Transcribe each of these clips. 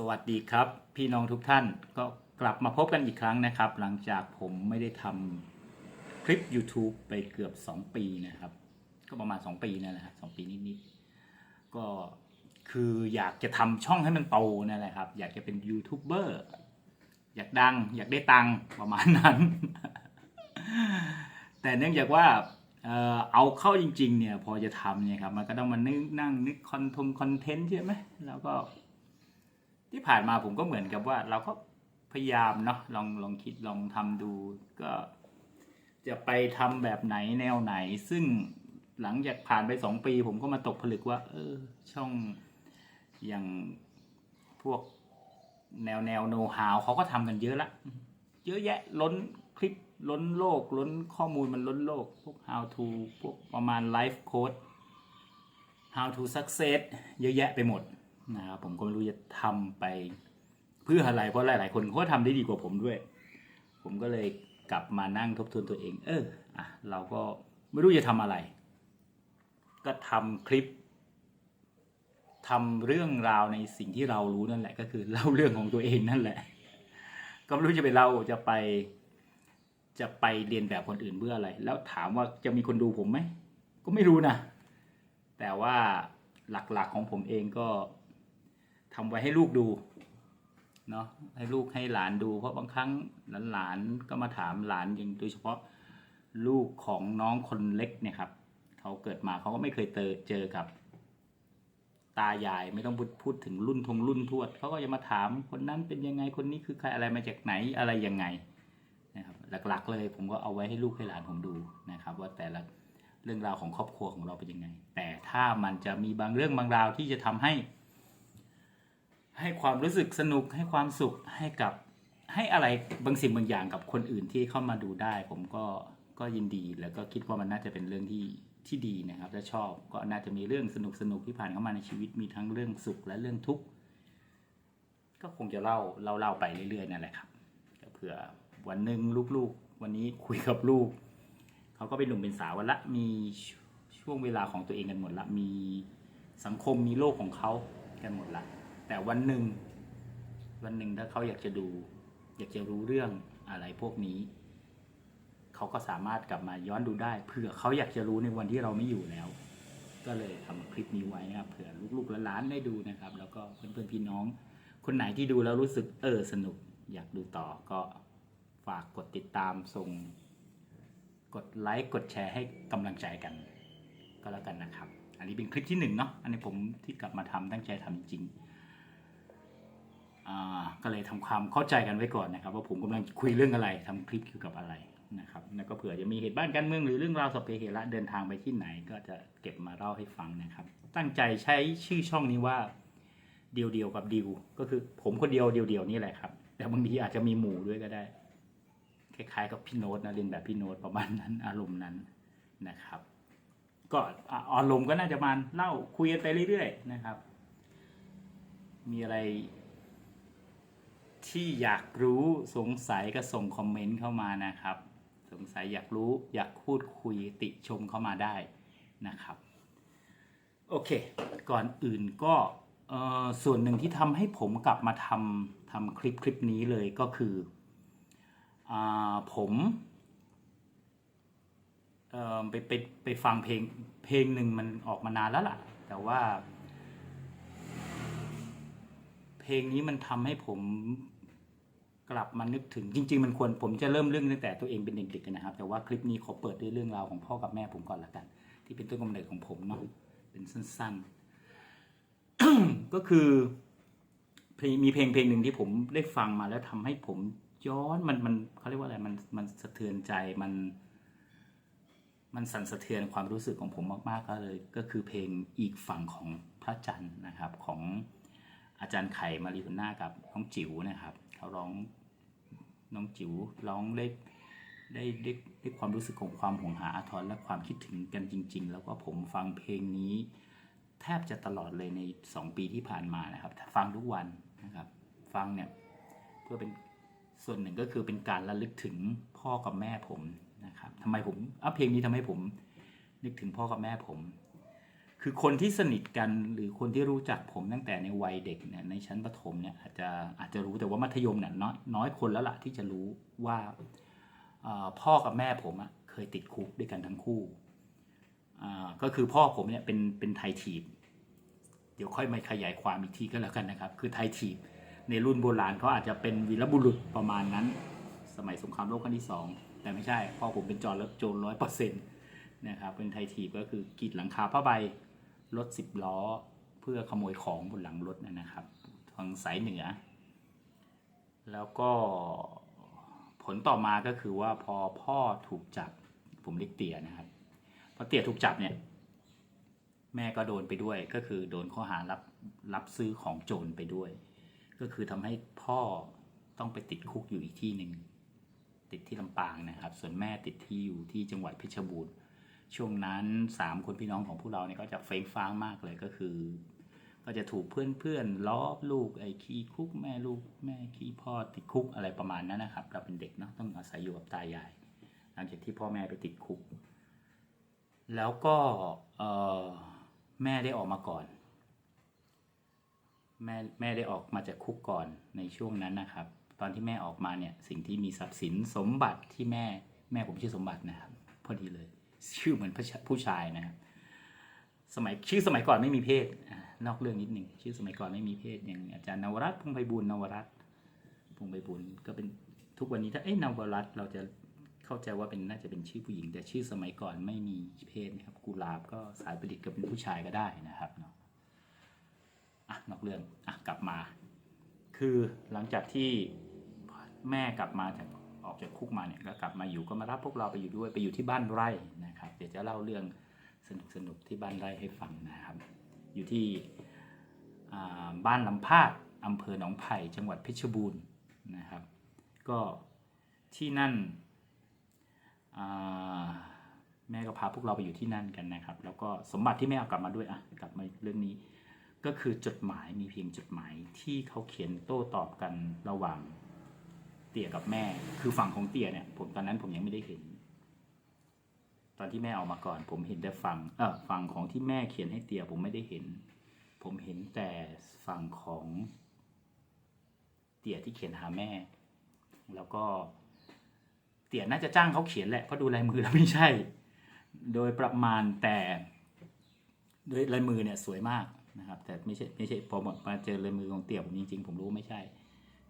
สวัสดีครับ พี่น้องทุกท่านก็กลับมาพบกันอีกครั้งนะครับ หลังจากผมไม่ได้ทำคลิป YouTube ไปเกือบ 2 ปีนะครับ ก็ประมาณ 2 ปีนั่นแหละสองปีนิดๆก็คืออยากจะทำช่องให้มันโตนั่นแหละครับ อยากจะเป็นยูทูบเบอร์อยากดัง อยากได้ตังประมาณนั้น แต่เนื่องจากว่าเอาเข้าจริง ๆ เนี่ย พอจะทำเนี่ยครับ มันก็ต้องมานึกนั่งนึกคอนทงคอนเทนต์ใช่ไหมแล้วก็ ผ่านมาผมก็เหมือนกับว่า เราก็พยายามเนาะลองลองคิดลองทำดู ก็จะไปทำแบบไหนแนวไหน ซึ่งหลังจากผ่านไปสองปี ผมก็มาตกผลึกว่า เออ ช่องอย่างพวกแนวแนวโน้ตฮาวเขาก็ทำกันเยอะละ เยอะแยะล้นคลิปล้นโลก ล้นข้อมูลมันล้นโลก พวก how to พวกประมาณ life code how to success เยอะแยะไปหมด นะครับผมก็ไม่รู้จะทำไปเพื่ออะไรเพราะหลาย ๆ คนเขาก็ทำได้ดีกว่าผมด้วย ผมก็เลยกลับมานั่งทบทวนตัวเอง เอออะเราก็ไม่รู้จะทำอะไร ก็ทำคลิปทำเรื่องราวในสิ่งที่เรารู้นั่นแหละ ก็คือเล่าเรื่องของตัวเองนั่นแหละ ก็ไม่รู้จะไปเล่าจะไป จะไปเรียนแบบคนอื่นเพื่ออะไร แล้วถามว่าจะมีคนดูผมไหมก็ไม่รู้นะแต่ว่าหลักๆของผมเองก็ ทำไว้ให้ลูกดูเนาะให้ลูกให้หลานดูเพราะบางครั้งหลานๆก็มาถามหลานอย่างโดยเฉพาะลูกของน้องคนเล็กเนี่ยครับเขาเกิดมาเขาก็ไม่เคยเจอเจอกับ ตายายไม่ต้องพูดพูดถึงรุ่นทงรุ่นทวดเขาก็จะมาถามคนนั้นเป็นยังไงคนนี้คือใครอะไรมาจากไหนอะไรยังไงนะครับหลักๆเลยผมก็เอาไว้ให้ลูกให้หลานผมดูนะครับ ว่าแต่ละเรื่องราวของครอบครัวของเราเป็นยังไง แต่ถ้ามันจะมีบางเรื่องบางราวที่จะทำให้ ให้ความรู้สึกสนุกให้ความสุขให้กับให้อะไรบางสิ่งบางอย่างกับคนอื่นที่เข้ามาดูได้ ผมก็ก็ยินดีแล้วก็คิดว่ามันน่าจะเป็นเรื่องที่ที่ดีนะครับถ้าชอบก็น่าจะมีเรื่องสนุกสนุกที่ผ่านเข้ามาในชีวิตมีทั้งเรื่องสุขและเรื่องทุกข์ก็คงจะเล่าเล่าเล่าไปเรื่อยๆนั่นแหละครับเผื่อวันหนึ่งลูกๆ วันนี้คุยกับลูกเขาก็เป็นหนุ่มเป็นสาววันละมีช่วงเวลาของตัวเองกันหมดละมีสังคมมีโลกของเขากันหมดละ แต่วันหนึ่ง วันหนึ่งถ้าเขาอยากจะดู อยากจะรู้เรื่องอะไรพวกนี้ เขาก็สามารถกลับมาย้อนดูได้เผื่อเขาอยากจะรู้ในวันที่เราไม่อยู่แล้ว ก็เลยทำคลิปนี้ไว้นะครับเผื่อลูกๆหลานได้ดูนะครับ แล้วก็เพื่อนๆพี่น้อง คนไหนที่ดูแล้วรู้สึกเออสนุก อยากดูต่อก็ฝากกดติดตามส่งกดไลค์กดแชร์ให้กำลังใจกัน ก็แล้วกันนะครับ อันนี้เป็นคลิปที่หนึ่งเนาะอันนี้ผมที่กลับมาทำตั้งใจทำจริง ก็เลยทำความเข้าใจกันไว้ก่อนนะครับ ว่าผมกำลังคุยเรื่องอะไรทำคลิปเกี่ยวกับอะไรนะครับแล้วก็เผื่อจะมีเหตุบ้านการเมืองหรือเรื่องราวสเปเหระเดินทางไปที่ไหนก็จะเก็บมาเล่าให้ฟังนะครับ ตั้งใจใช้ชื่อช่องนี้ว่าเดียวเดียวๆกับดิวก็คือผมคนเดียวเดียวเดียวๆนี่แหละครับ แต่บางทีอาจจะมีหมู่ด้วยก็ได้ คล้ายๆกับพี่โน้ตนะเรียนแบบพี่โน้ตประมาณนั้นอารมณ์นั้นนะครับ ก็อะอารมณ์ก็น่าจะมาเล่าคุยกันไปเรื่อยๆนะครับ มีอะไร ที่อยากรู้สงสัยก็ส่งคอมเมนต์เข้ามานะครับ สงสัยอยากรู้อยากพูดคุยติชมเข้ามาได้นะครับ โอเค ก่อนอื่นก็ส่วนหนึ่งที่ทำให้ผมกลับมาทำทำคลิปคลิปนี้เลยก็คืออผมไปไปไปฟังเพลงเพลงหนึ่งมันออกมานานแล้วล่ะ แต่ว่า เพลงนี้มันทำให้ผม กลับมานึกถึงจริง ๆ มันควรผมจะเริ่มเรื่องตั้งแต่ตัวเองเป็นเด็กๆนะครับ แต่ว่าคลิปนี้ขอเปิดด้วยเรื่องราวของพ่อกับแม่ผมก่อนละกัน ที่เป็นต้นกำเนิดของผมเนาะเป็นสั้นๆ ก็คือมีเพลงเพลงหนึ่งที่ผมได้ฟังมาแล้วทำให้ผมย้อนมันมันเขาเรียกว่าอะไรมันมันสะเทือนใจมัน มันสั่นสะเทือนความรู้สึกของผมมากๆก็เลย ก็คือเพลงอีกฝั่งของพระจันทร์นะครับของอาจารย์ไข่มาริโอน่ากับน้องจิ๋วนะครับ เขาร้อง น้องจิ๋วร้องได้ได้ได้ได้ความรู้สึกของความห่วงหาอาทรและความคิดถึงกันจริง ๆ แล้วก็ผมฟังเพลงนี้ แทบจะตลอดเลยใน 2 ปีที่ผ่านมานะครับ ฟังทุกวันนะครับ ฟังเนี่ยเพื่อเป็นส่วนหนึ่งก็คือเป็นการระลึกถึงพ่อกับแม่ผมนะครับทำไมผมอะเพลงนี้ทำให้ผมนึกถึงพ่อกับแม่ผม คือคนที่สนิทกันหรือคนที่รู้จักผมตั้งแต่ในวัยเด็กเนี่ยในชั้นประถมเนี่ยอาจจะอาจจะรู้แต่ว่ามัธยมเนี่ยน้อยน้อยคนแล้วล่ะที่จะรู้ว่าพ่อกับแม่ผมอะเคยติดคุกด้วยกันทั้งคู่ก็คือพ่อผมเนี่ยเป็นเป็นไทยทีบเดี๋ยวค่อยมาขยายความอีกทีก็แล้วกันนะครับ คือไทยทีบในรุ่นโบราณเขาอาจจะเป็นวีรบุรุษประมาณนั้น สมัยสงครามโลกครั้งที่สองแต่ไม่ใช่พ่อผมเป็นจอร์โจรร้อยเปอร์เซ็นต์นะครับเป็นไทยทีบก็คือกรีดหลังคาผ้าใบ รถสิบล้อ เพื่อขโมยของบนหลังรถนะครับ ทางสายเหนือ แล้วก็ผลต่อมาก็คือว่าพอพ่อถูกจับผมเรียกเตี่ยนะครับพอเตี่ยถูกจับเนี่ย แม่ก็โดนไปด้วยก็คือโดนข้อหารับรับซื้อของโจรไปด้วย ก็คือทำให้พ่อต้องไปติดคุกอยู่อีกที่หนึ่งติดที่ลำปางนะครับ ส่วนแม่ติดที่อยู่ที่จังหวัดเพชรบูรณ์ ช่วงนั้นสามคนพี่น้องของพวกเราเนี่ยก็จะเฟ้งฟ้างมากเลยก็คือ ก็จะถูกเพื่อนเพื่อนๆล้อลูกไอ้ขี้คุกแม่ลูกแม่ขี้พ่อติดคุกอะไรประมาณนั้นนะครับ เราเป็นเด็กเนาะต้องอาศัยอยู่กับตายาย หลังจากที่พ่อแม่ไปติดคุก แล้วก็เออแม่ได้ออกมาก่อน แม่แม่ได้ออกมาจากคุกก่อนในช่วงนั้นนะครับ ตอนที่แม่ออกมาเนี่ยสิ่งที่มีทรัพย์สินสมบัติที่แม่แม่ผมชื่อสมบัตินะครับพอดีเลย ชื่อเหมือนผู้ชายนะครับสมัยชื่อสมัยก่อนไม่มีเพศนอกเรื่องนิดหนึ่งชื่อสมัยก่อนไม่มีเพศอย่างอาจารย์นวรัตน์พงไพบูลนวรัตน์พงไพบูลก็เป็นทุกวันนี้ถ้าเอ้นวรัตน์เราจะเข้าใจว่าเป็นน่าจะเป็นชื่อผู้หญิง แต่ชื่อสมัยก่อนไม่มีเพศนะครับกุลาบก็สายประดิษฐ์ก็เป็นผู้ชายก็ได้นะครับเนาะอะนอกเรื่องอะกลับมา คือหลังจากที่แม่กลับมาจาก ออกจากคุกมาเนี่ยก็กลับมาอยู่ก็มารับพวกเราไปอยู่ด้วยไปอยู่ที่บ้านไร่นะครับเดี๋ยวจะเล่าเรื่องสนุกสนุกๆที่บ้านไร่ให้ฟังนะครับ อยู่ที่บ้านลำพาดอำเภอหนองไผ่จังหวัดเพชรบูรณ์นะครับ ก็ที่นั่นแม่ก็พาพวกเราไปอยู่ที่นั่นกันนะครับ แล้วก็สมบัติที่แม่เอากลับมาด้วยอะกลับมาเรื่องนี้ก็คือจดหมายมีเพียงจดหมายที่เขาเขียนโต้ตอบกันระหว่าง ตี่ยกับแม่ คือฝั่งของเตี่ยเนี่ยผมตอนนั้นผมยังไม่ได้เห็น ตอนที่แม่ออกมาก่อน ผมเห็นแต่ฝั่งเออฝั่งของที่แม่เขียนให้เตี่ยผมไม่ได้เห็น ผมเห็นแต่ฝั่งของ เตี่ยที่เขียนหาแม่ แล้วก็เตี่ยน่าจะจ้างเขาเขียนแหละเพราะดูลายมือแล้วไม่ใช่ โดยประมาณแต่โดยลายมือเนี่ยสวยมากนะครับ แต่ไม่ใช่ไม่ใช่พอมาเจอลายมือของเตี่ยผมจริงๆผมรู้ไม่ใช่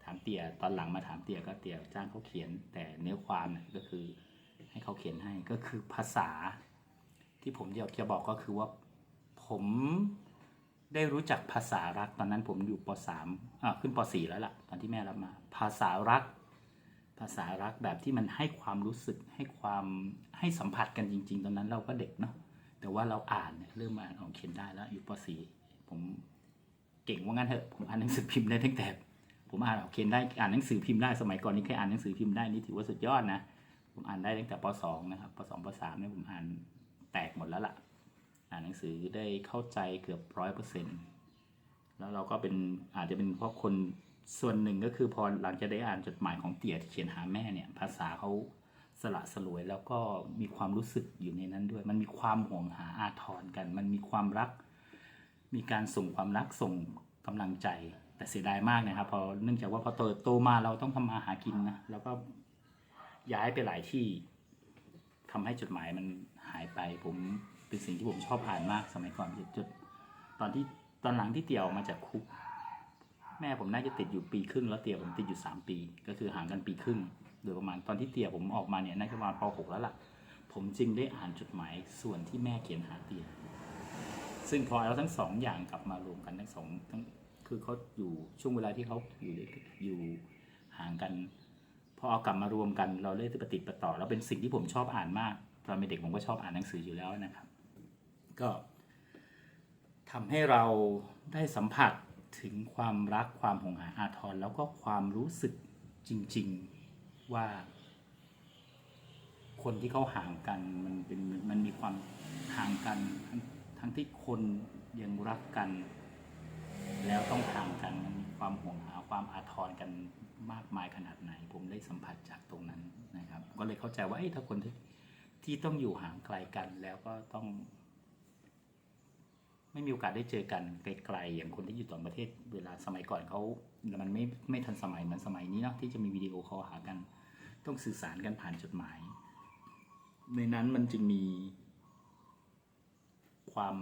ามเตี่ยตอนหลังมาถามเตี่ยก็เตี่ยจ้างเขาเขียน แต่เนื้อความก็คือให้เขาเขียนให้ก็คือภาษา ที่ผมอยากจะบอกก็คือว่าผมได้รู้จักภาษารักตอนนั้นผมอยู่ป .3 อ่าขึ้นป .4 แล้วล่ะ ตอนที่แม่รับมา ภาษารัก ภาษารักแบบที่มันให้ความรู้สึกให้ความให้สัมผัสกันจริง ๆ ตอนนั้นเราก็เด็กเนาะแต่ว่าเราอ่านเนี่ยเริ่มอ่านออกเขียนได้แล้วอยู่ป .4 ผมเก่งว่างั้นเถอะผมอ่านหนังสือพิมพ์ได้ตั้งแต่ ผมอ่านออกเขียนได้อ่านหนังสือพิมพ์ได้สมัยก่อนนี่แค่อ่านหนังสือพิมพ์ได้นี่ถือว่าสุดยอดนะผมอ่านได้ตั้งแต่ป .2 นะครับป .2 ป .3 เนี่ยผมอ่านแตกหมดแล้วล่ะ อ่านหนังสือได้เข้าใจเกือบร้อยเปอร์เซ็นต์แล้วเราก็เป็นอาจจะเป็นเพราะคนส่วนหนึ่งก็คือพอหลังจากได้อ่านจดหมายของเตี่ยที่เขียนหาแม่เนี่ย ภาษาเขาสละสลวยแล้วก็มีความรู้สึกอยู่ในนั้นด้วย มันมีความห่วงหาอาทรกัน มันมีความรัก มีการส่งความรักส่งกำลังใจ แต่เสียดายมากนะครับพอเนื่องจากว่าพอโตโตมาเราต้องทำมาหากินนะแล้วก็ย้ายไปหลายที่ทำให้จดหมายมันหายไปผมเป็นสิ่งที่ผมชอบอ่านมากสมัยก่อนจดตอนที่ตอนหลังที่เตี่ยวมาจากคุก แม่ผมน่าจะติดอยู่ปีครึ่งแล้วเตี่ยผมติดอยู่สามปี ก็คือห่างกันปีครึ่งโดยประมาณตอนที่เตี่ยผมออกมาเนี่ยน่าจะประมาณป .6 แล้วล่ะ ผมจึงได้อ่านจดหมายส่วนที่แม่เขียนหาเตี่ยซึ่งพอเราทั้งสองอย่างกลับมารวมกันทั้งสองทั้ง คือเขาอยู่ช่วงเวลาที่เขาอยู่อยู่ห่างกันพอเอากลับมารวมกันเราเลยปฏิปต่อ แล้วเป็นสิ่งที่ผมชอบอ่านมากตอนเป็นเด็กผมก็ชอบอ่านหนังสืออยู่แล้วนะครับ ก็ทำให้เราได้สัมผัสถึงความรักความหงหาอาทรแล้วก็ความรู้สึกจริง ๆว่า คนที่เขาห่างกันมันเป็นมันมีความห่างกันทั้งทั้งที่คนยังรักกัน แล้วต้องห่างกันมันมีความห่วงหาความอาทรกันมากมายขนาดไหน ผมได้สัมผัสจากตรงนั้นนะครับ ก็เลยเข้าใจว่าเอ้ถ้าคนที่ที่ต้องอยู่ห่างไกลกัน แล้วก็ต้อง ไม่มีโอกาสได้เจอกันไกลๆอย่างคนที่อยู่ต่างประเทศ เวลาสมัยก่อนเขามันไม่ไม่ทันสมัยเหมือนสมัยนี้เนาะที่จะมีวิดีโอคอลหากัน ต้องสื่อสารกันผ่านจดหมาย ในนั้นมันจึงมีความ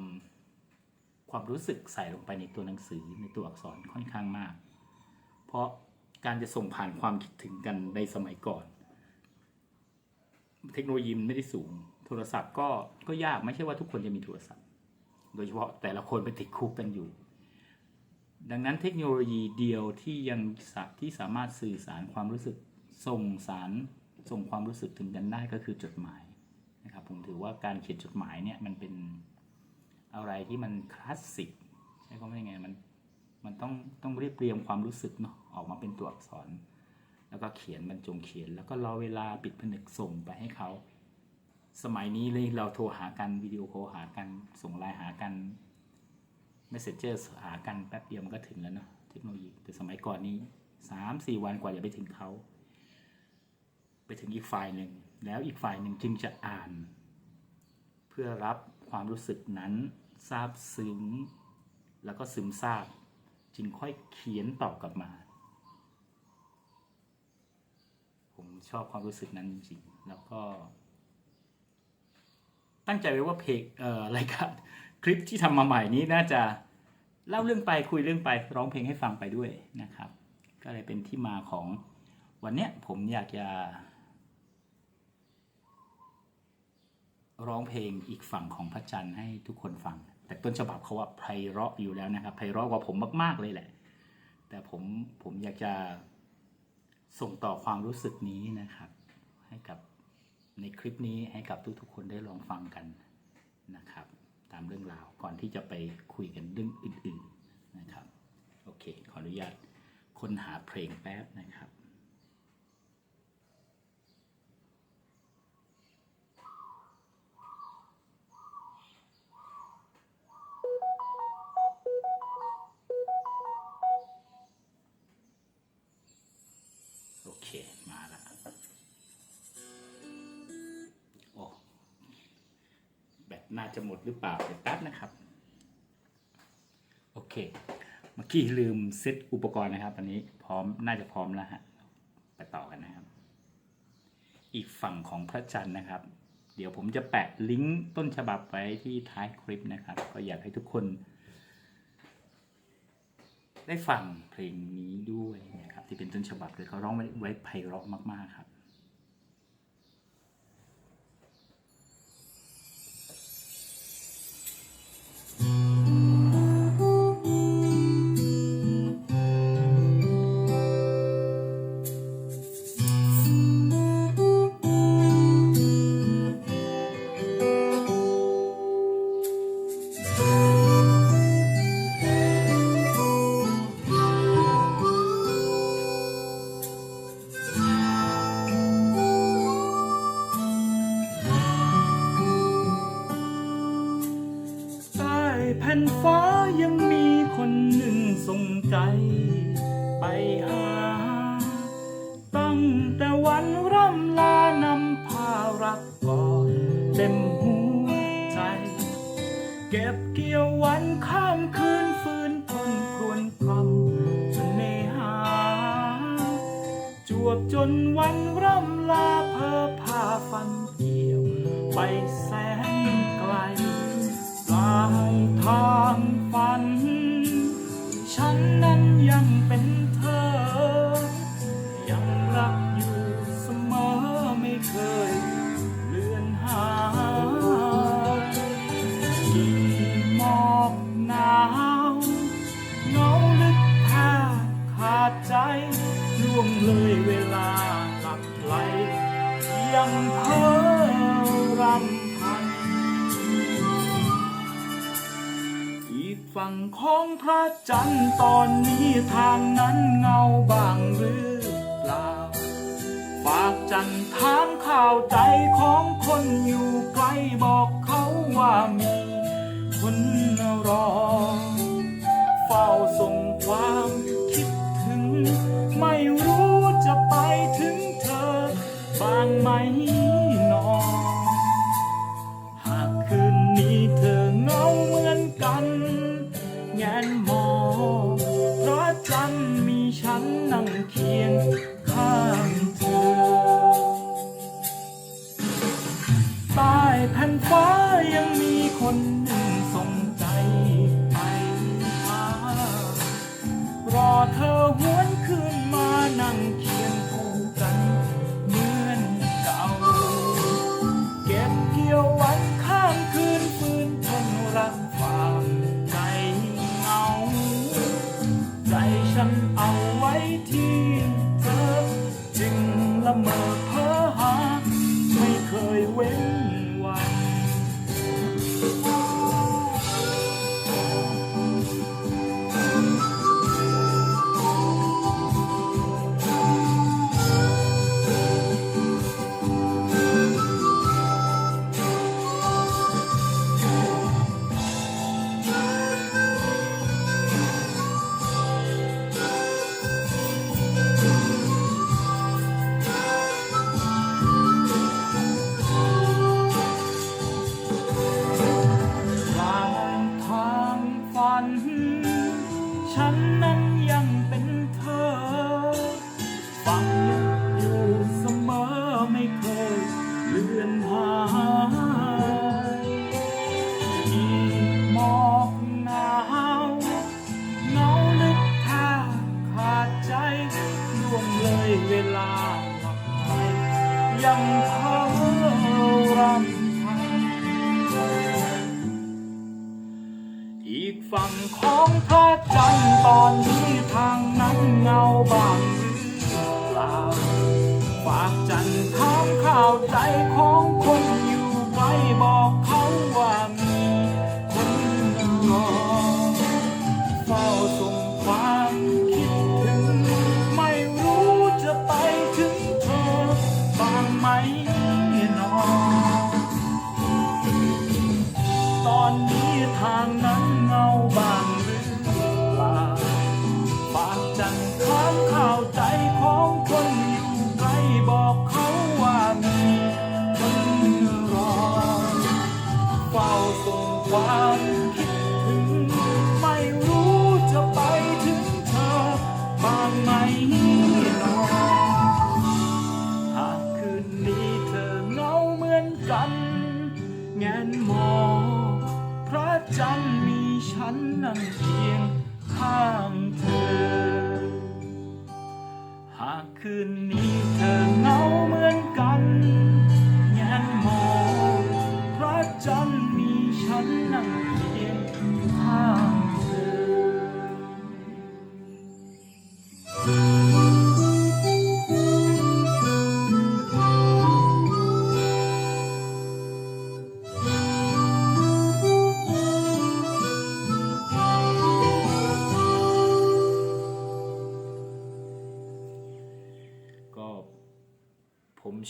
ความรู้สึกใส่ลงไปในตัวหนังสือในตัวอักษรค่อนข้างมาก เพราะการจะส่งผ่านความคิดถึงกันในสมัยก่อน เทคโนโลยีมันไม่ได้สูง โทรศัพท์ก็ก็ยากไม่ใช่ว่าทุกคนจะมีโทรศัพท์ โดยเฉพาะแต่ละคนไปติดคุกกันอยู่ ดังนั้นเทคโนโลยีเดียวที่ยังสาที่สามารถสื่อสารความรู้สึกส่งสารส่งความรู้สึกถึงกันได้ก็คือจดหมายนะครับผมถือว่าการเขียนจดหมายเนี่ยมันเป็น อะไรที่มันคลาสสิกใช้คำว่ายังไงมันมันต้องต้องเรียบเรียงความรู้สึกเนาะออกมาเป็นตัวอักษร แล้วก็เขียนบรรจงเขียน แล้วก็รอเวลาปิดผนึกส่งไปให้เขา สมัยนี้เลยเราโทรหากันวิดีโอคอลหากันส่งไลน์หากัน Messenger หากันแป๊บเดียวมันก็ถึงแล้วเนาะเทคโนโลยีแต่สมัยก่อนนี้สามสี่วันกว่าจะไปถึงเขา ไปถึงอีกฝ่ายหนึ่ง แล้วอีกฝ่ายหนึ่งจึงจะอ่าน เพื่อรับความรู้สึกนั้น ซาบซึ้ง แล้วก็ซึมซาบ จึงค่อยเขียนตอบกลับมา ผมชอบความรู้สึกนั้นจริงๆ แล้วก็ ตั้งใจไว้ว่าเพลงเอ่อรายการคลิปที่ทำมาใหม่นี้น่าจะเล่าเรื่องไปคุยเรื่องไปร้องเพลงให้ฟังไปด้วยนะครับ ก็เลยเป็นที่มาของวันเนี้ยผมอยากจะ ร้องเพลงอีกฝั่งของพระจันทร์ให้ทุกคนฟัง แต่ต้นฉบับเขาว่าไพเราะอยู่แล้วนะครับไพเราะกว่าผมมากๆเลยแหละ แต่ผมผมอยากจะส่งต่อความรู้สึกนี้นะครับ ให้กับในคลิปนี้ให้กับทุกๆ คนได้ลองฟังกันนะครับ ตามเรื่องราวก่อนที่จะไปคุยกันเรื่องอื่น ๆนะครับ โอเค ขออนุญาตค้นหาเพลงแป๊บนะครับ น่าจะหมดหรือเปล่าเดี๋ยวแป๊บนะครับ โอเค เมื่อกี้ลืมเซตอุปกรณ์นะครับอันนี้พร้อมน่าจะพร้อมแล้วฮะไปต่อกันนะครับ อีกฝั่งของพระจันทร์นะครับ เดี๋ยวผมจะแปะลิงก์ต้นฉบับไว้ที่ท้ายคลิปนะครับ ก็อยากให้ทุกคน ได้ฟังเพลงนี้ด้วยนะครับ ที่เป็นต้นฉบับเลยเขาร้องไว้ไว้ไพเราะมากๆครับ เก็บเกี่ยววันข้ามคืนฟื้นทนครวนครำเสน่หา จวบจนวันร่ำลาเพอพาฟันเกี่ยว ไปแสนไกลปลายทางฝัน ของพระจันทร์ตอนนี้ทางนั้นเงาบางหรือเปล่า ฝากจันทร์ถามข่าวใจของคนอยู่ไกลบอกเขาว่ามีคนรอ เฝ้าส่งความ ทน ทางนั้นเงาบาง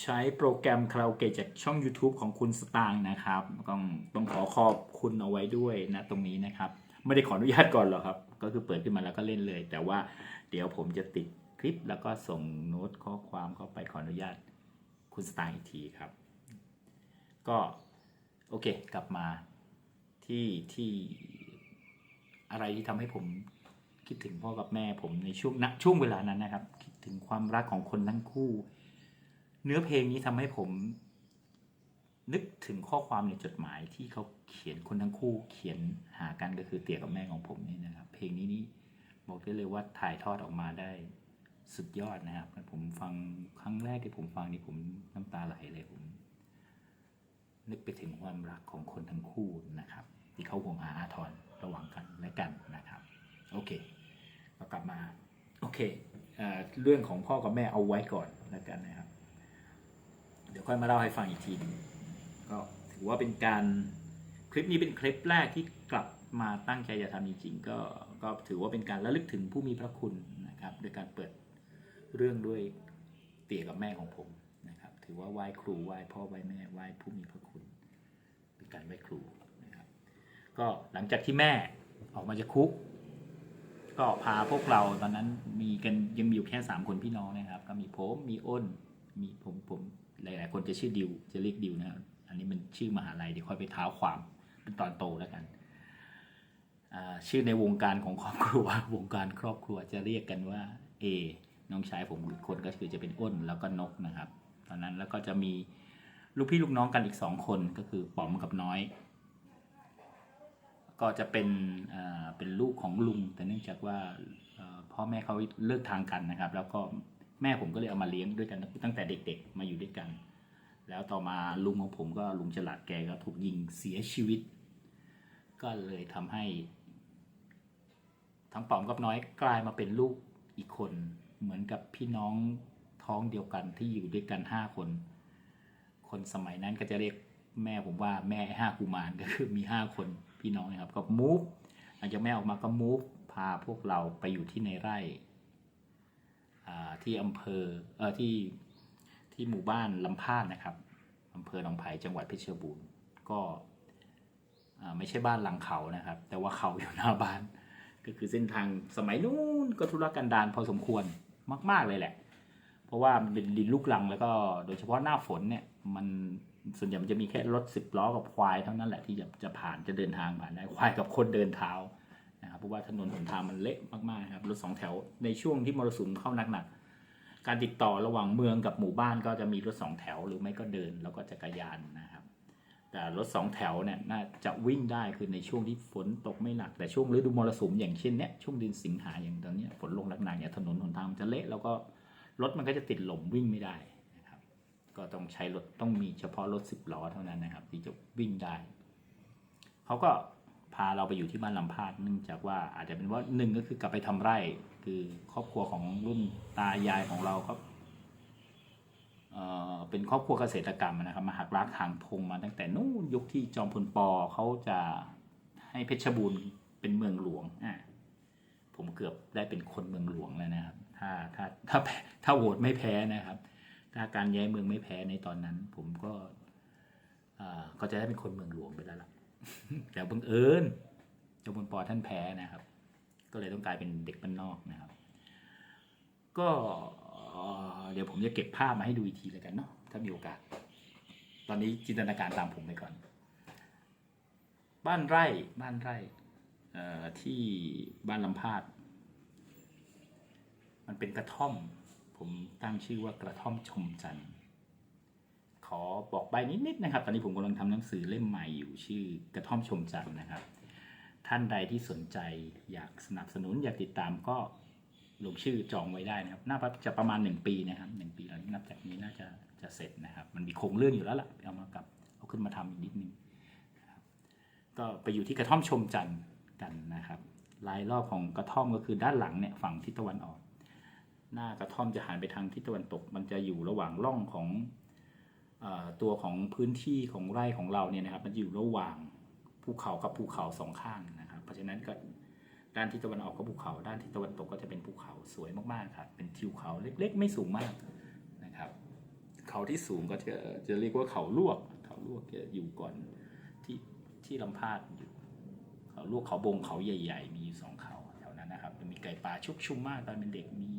ใช้โปรแกรมคาราโอเกะจากช่อง YouTube ของคุณสตางค์นะครับต้องต้องขอขอบคุณเอาไว้ด้วยนะตรงนี้นะครับ ไม่ได้ขออนุญาตก่อนหรอกครับ ก็คือเปิดขึ้นมาแล้วก็เล่นเลย แต่ว่าเดี๋ยวผมจะติดคลิปแล้วก็ส่งโน้ตข้อความเข้าไปขออนุญาตคุณสตางค์อีกทีครับ ก็โอเคกลับมาที่ที่อะไรที่ทำให้ผมคิดถึงพ่อกับแม่ผมในช่วงณช่วงเวลานั้นนะครับ คิดถึงความรักของคนทั้งคู่ เนื้อเพลงนี้ทำให้ผม นึกถึงข้อความในจดหมายที่เขาเขียนคนทั้งคู่เขียนหากันก็คือเตี่ยกับแม่ของผมนี่นะครับ เพลงนี้นี่บอกได้เลยว่าถ่ายทอดออกมาได้สุดยอดนะครับผมฟังครั้งแรกที่ผมฟังนี่ผมน้ำตาไหลเลยผม นึกไปถึงความรักของคนทั้งคู่นะครับ ที่เขาห่วงอาอาทรระหว่างกันและกันนะครับ โอเคเรากลับมา โอเคเอเรื่องของพ่อกับแม่เอาไว้ก่อนแล้วกันนะครับ ดี๋ยวค่อยมาเล่าให้ฟังอีกทีก็ถือว่าเป็นการคลิปนี้เป็นคลิปแรกที่กลับมาตั้งใจจะทำจริงๆก็ก็ถือว่าเป็นการระลึกถึงผู้มีพระคุณนะครับโดยการเปิดเรื่องด้วยเตี่ยกับแม่ของผมนะครับ ถือว่าไหว้ครูไหว้พ่อไหว้แม่ไหว้ผู้มีพระคุณ เป็นการไหว้ครูนะครับ ก็หลังจากที่แม่ออกมาจากคุก ก็พาพวกเราตอนนั้นมีกันยังมีอยู่แค่สามคนพี่น้องนะครับ ก็มีผมมีอ้น มีผมผม หลาย ๆ คนจะชื่อดิวจะเรียกดิวนะครับอันนี้มันชื่อมหาลัยเดี๋ยวค่อยไปเท้าความเป็นตอนโตแล้วกันชื่อในวงการของครอบครัว วงการครอบครัวจะเรียกกันว่าเอน้องชายผมอีกคนก็คือจะเป็นอ้นแล้วก็นกนะครับ ตอนนั้นแล้วก็จะมีลูกพี่ลูกน้องกันอีกสองคนก็คือป๋อมกับน้อย ก็จะเป็นเป็นลูกของลุง แต่เนื่องจากว่าพ่อแม่เขาเลิกทางกันนะครับ แล้วก็ แม่ผมก็เลยเอามาเลี้ยงด้วยกันตั้งแต่เด็กๆ มาอยู่ด้วยกัน แล้วต่อมาลุงของผมก็ลุงฉลาดแกก็ถูกยิงเสียชีวิต ก็เลยทำให้ ทั้งป๋อมกับน้อยกลายมาเป็นลูกอีกคน เหมือนกับพี่น้องท้องเดียวกันที่อยู่ด้วยกันห้าคน คนสมัยนั้นก็จะเรียกแม่ผมว่าแม่ห้ากุมารก็คือมีห้าคนพี่น้องนะครับก็มูฟหลังจากแม่ออกมาก็มูฟพาพวกเราไปอยู่ที่ในไร่ ที่อำเภอเออที่ที่หมู่บ้านลำพานนะครับอำเภอหนองไผ่จังหวัดเพชรบูรณ์ก็ไม่ใช่บ้านหลังเขานะครับ แต่ว่าเขาอยู่หน้าบ้าน ก็คือเส้นทางสมัยนู้นก็ธุรกันดารพอสมควรมาก ๆเลยแหละ เพราะว่ามันเป็นดินลูกลังแล้วก็โดยเฉพาะหน้าฝนเนี่ยมันส่วนใหญ่มันจะมีแค่รถสิบล้อกับควายเท่านั้นแหละที่จะจะผ่านจะเดินทางผ่านได้ควายกับคนเดินเท้า รับเพราะว่าถนนหนทางมันเละมากๆครับรถสองแถวในช่วงที่มรสุมเข้าหนักๆการติดต่อระหว่างเมืองกับหมู่บ้านก็จะมีรถสองแถวหรือไม่ก็เดินแล้วก็จักรยานนะครับ แต่รถสองแถวเนี่ยน่าจะวิ่งได้คือในช่วงที่ฝนตกไม่หนัก แต่ช่วงฤดูมรสุมอย่างเช่นเนี้ยช่วงเดือนสิงหาอย่างตอนเนี้ยฝนลงหนักๆเนี่ยถนนหนทางมันจะเละแล้วก็รถมันก็จะติดหล่มวิ่งไม่ได้นะครับ ก็ต้องใช้รถต้องมีเฉพาะรถสิบล้อเท่านั้นนะครับที่จะวิ่งได้เขาก็ พาเราไปอยู่ที่บ้านลำพาดเนื่องจากว่าอาจจะเป็นว่าหนึ่งก็คือกลับไปทำไร่ คือครอบครัวของรุ่นตายายของเราก็เอ่อเป็นครอบครัวเกษตรกรรมนะครับมาหักล้างทางพงมาตั้งแต่นู้นยุคที่จอมพลปอเขาจะให้เพชรบูรณ์เป็นเมืองหลวงอะผมเกือบได้เป็นคนเมืองหลวงแล้วนะครับ ถ้าถ้าถ้าแพ้ถ้าโหวตไม่แพ้นะครับ ถ้าการย้ายเมืองไม่แพ้ในตอนนั้น ผมก็อ่าก็จะได้เป็นคนเมืองหลวงไปแล้วล่ะ แต่บังเอิญเจอมพลปอท่านแพ้นะครับ ก็เลยต้องกลายเป็นเด็กบ้านนอกนะครับ ก็เดี๋ยวผมจะเก็บภาพมาให้ดูอีกทีแล้วกันเนาะถ้ามีโอกาส ตอนนี้จินตนาการตามผมไปก่อน บ้านไร่บ้านไร่ที่บ้านลำพาด มันเป็นกระท่อม ผมตั้งชื่อว่ากระท่อมชมจันทร์ ขอบอกใบนิดๆนะครับ ตอนนี้ผมกำลังทำหนังสือเล่มใหม่อยู่ชื่อกระท่อมชมจันทร์นะครับ ท่านใดที่สนใจอยากสนับสนุนอยากติดตามก็ลงชื่อจองไว้ได้นะครับ น่าจะประมาณ 1 ปีนะครับหนึ่งปีแล้วนับจากนี้น่าจะจะเสร็จนะครับ มันมีโครงเรื่องอยู่แล้วล่ะเอามากับเอาขึ้นมาทำอีกนิดนึงก็ไปอยู่ที่กระท่อมชมจันทร์กันนะครับรายรอบของกระท่อมก็คือด้านหลังเนี่ยฝั่งทิศตะวันออก หน้ากระท่อมจะหันไปทางทิศตะวันตก มันจะอยู่ระหว่างร่องของ ตัวของพื้นที่ของไร่ของเราเนี่ยนะครับ มันอยู่ระหว่างภูเขากับภูเขาสองข้างนะครับ เพราะฉะนั้นก็ด้านทิศตะวันออกก็ภูเขา ด้านทิศตะวันตกก็จะเป็นภูเขาสวยมากๆครับเป็นทิวเขาเล็กๆ ไม่สูงมากนะครับ เขาที่สูงก็จะจะเรียกว่าเขาลวก เขาลวกจะอยู่ก่อนที่ที่ลำพาดอยู่ เขาลวกเขาบงเขาใหญ่ ๆ มีอยู่สองเขาแถวนั้นนะครับจะมีไก่ป่าชุกชุมมากตอนเป็นเด็กมี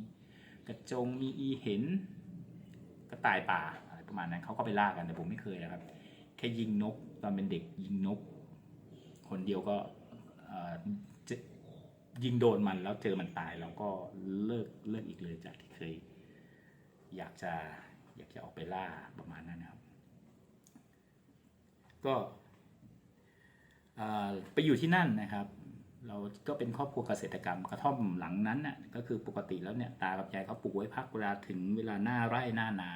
กระจงมีอีเห็นกระต่ายป่า ประมาณนั้นเขาก็ไปล่ากันแต่ผมไม่เคยนะครับ แค่ยิงนกตอนเป็นเด็กยิงนก คนเดียวก็ยิงโดนมันแล้วเจอมันตายเราก็เลิกเลิกอีกเลยจากที่เคย อยากจะอยากจะออกไปล่าประมาณนั้นนะครับ ก็ไปอยู่ที่นั่นนะครับ เราก็เป็นครอบครัวเกษตรกรรมกระท่อมหลังนั้นน่ะก็คือปกติแล้วเนี่ยตากับยายเขาปลูกไว้พักเวลาถึงเวลาหน้าไร่หน้านา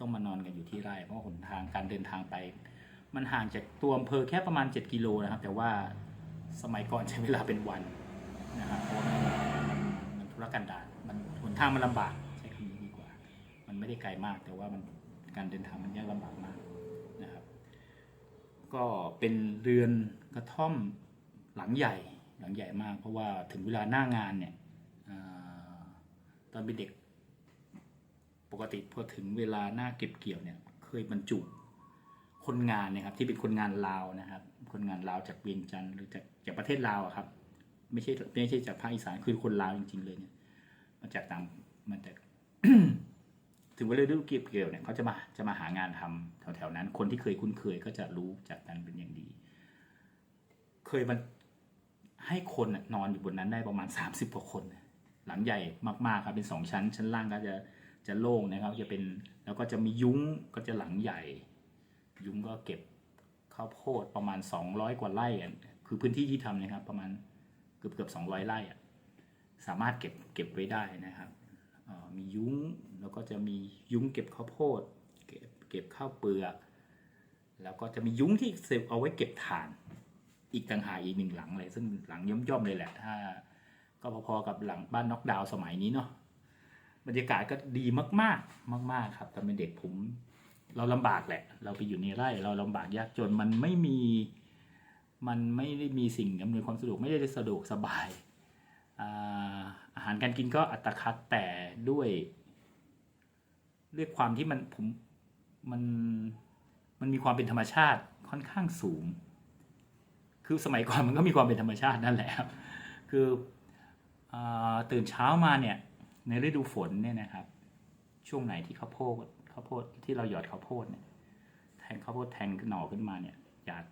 ต้องมานอนกันอยู่ที่ไร่เพราะหนทางการเดินทางไป มันห่างจากตัวอำเภอแค่ประมาณ 7 กิโลนะครับ แต่ว่าสมัยก่อนใช้เวลาเป็นวันนะครับเพราะมันมันธุรกันดารมันหนทางมันลำบากใช้คำนี้ดีกว่า มันไม่ได้ไกลมาก แต่ว่ามันการเดินทางมันยากลำบากมากนะครับ ก็เป็นเรือนกระท่อมหลังใหญ่หลังใหญ่มาก เพราะว่าถึงเวลาหน้างานเนี่ยอตอนเป็นเด็ก ปกติพอถึงเวลาหน้าเก็บเกี่ยวเนี่ยเคยบรรจุคนงานเนะครับที่เป็นคนงานลาวนะครับ คนงานลาวจากเวียงจันทร์หรือจากจากประเทศลาวอะครับ ไม่ใช่ไม่ใช่จากภาคอีสานคือคนลาวจริง ๆ เลยเนี่ยมาจากต่างมาจากถึงเวลาฤดูเก็บเกี่ยวเนี่ยเขาจะมาจะมาหางานทำแถวๆนั้น คนที่เคยคุ้นเคยก็จะรู้จากกันเป็นอย่างดี เคยมันให้คนน่ะนอนอยู่บนนั้นได้ประมาณ 30กว่าคน หลังใหญ่มากๆครับเป็นสองชั้น ชั้นล่างก็จะ จะโล่งนะครับ จะเป็นแล้วก็จะมียุ้งก็จะหลังใหญ่ ยุ้งก็เก็บข้าวโพดประมาณ 200 กว่าไร่อะคือพื้นที่ที่ทำนะครับ ประมาณเกือบเกือบ200ไร่อะสามารถเก็บเก็บไว้ได้นะครับมียุ้งแล้วก็จะมียุ้งเก็บข้าวโพด เก็บเก็บข้าวเปลือก แล้วก็จะมียุ้งที่เซฟเอาไว้เก็บถ่าน อีกต่างหากอีกหนึ่งหลังเลยซึ่งหลังย่อมๆเลยแหละถ้า ก็พอๆกับหลังบ้านน็อกดาวน์สมัยนี้เนาะ บรรยากาศก็ดีมากๆ มาก ๆ ครับตอนเป็นเด็กผม เราลำบากแหละ เราไปอยู่ในไร่ เราลำบากยากจนมันไม่มี มันไม่ได้มีสิ่งอำนวยความสะดวกไม่ได้สะดวกสบายอ่าอาหารการกินก็อัตคัดแต่ด้วยด้วยความที่มันผมมันมันมีความเป็นธรรมชาติค่อนข้างสูง คือสมัยก่อนมันก็มีความเป็นธรรมชาตินั่นแหละครับคืออาตื่นเช้ามาเนี่ย ในฤดูฝนเนี่ยนะครับ ช่วงไหนที่ข้าวโพดข้าวโพดที่เราหยอดข้าวโพดเนี่ยแทงข้าวโพดแทงหน่อขึ้นมาเนี่ยหยาด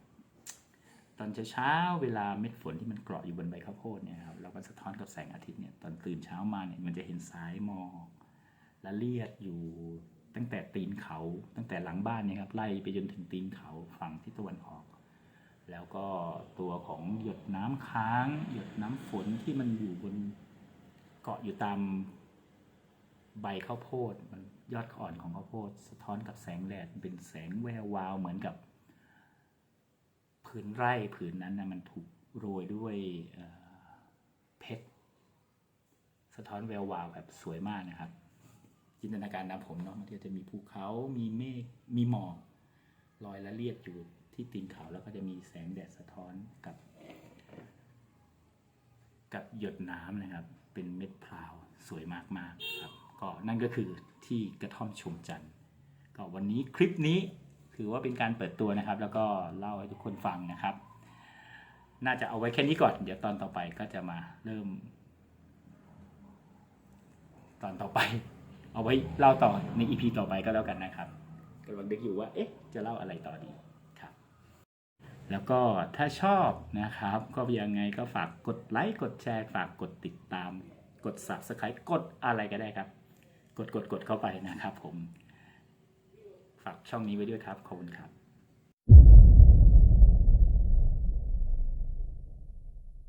ตอนเช้าเวลาเม็ดฝนที่มันเกาะอยู่บนใบข้าวโพดเนี่ยครับเราก็สะท้อนกับแสงอาทิตย์เนี่ยตอนตื่นเช้ามาเนี่ยมันจะเห็นสายหมอกละเลียดอยู่ตั้งแต่ตีนเขา ตั้งแต่หลังบ้านเนี่ยครับไล่ไปจนถึงตีนเขาฝั่งทิศตะวันออก แล้วก็ตัวของหยดน้ำค้าง หยดน้ำฝนที่มันอยู่บนเกาะอยู่ตาม ใบข้าวโพดมันยอดอ่อนของข้าวโพดสะท้อนกับแสงแดดเป็นแสงแวววาวเหมือนกับ ผืนไร่ผืนนั้นนะมันถูกโรยด้วยเเพชรสะท้อนแวววาวแบบสวยมากนะครับ จินตนาการนะผมเนาะมันก็จะมีภูเขา มีเมฆ มีหมอกลอยละเลียดอยู่ที่ตีนเขาแล้วก็จะมีแสงแดดสะท้อนกับ กับหยดน้ำนะครับ เป็นเม็ดพราวสวยมากๆครับ ก็นั่นก็คือที่กระท่อมชมจันทร์ก็วันนี้คลิปนี้ถือว่าเป็นการเปิดตัวนะครับ แล้วก็เล่าให้ทุกคนฟังนะครับ น่าจะเอาไว้แค่นี้ก่อน เดี๋ยวตอนต่อไปก็จะมาเริ่ม ตอนต่อไป เอาไว้เล่าต่อในอีพีต่อไปก็แล้วกันนะครับกำลังนึกอยู่ว่า เอ๊ะ จะเล่าอะไรต่อดีครับ แล้วก็ถ้าชอบนะครับ ก็ยังไงก็ฝากกดไลค์ กดแชร์ ฝากกดติดตาม กด subscribe กดอะไรก็ได้ครับ กดกดกดเข้าไปนะครับผม ฝากช่องนี้ไว้ด้วยครับ ขอบคุณครับ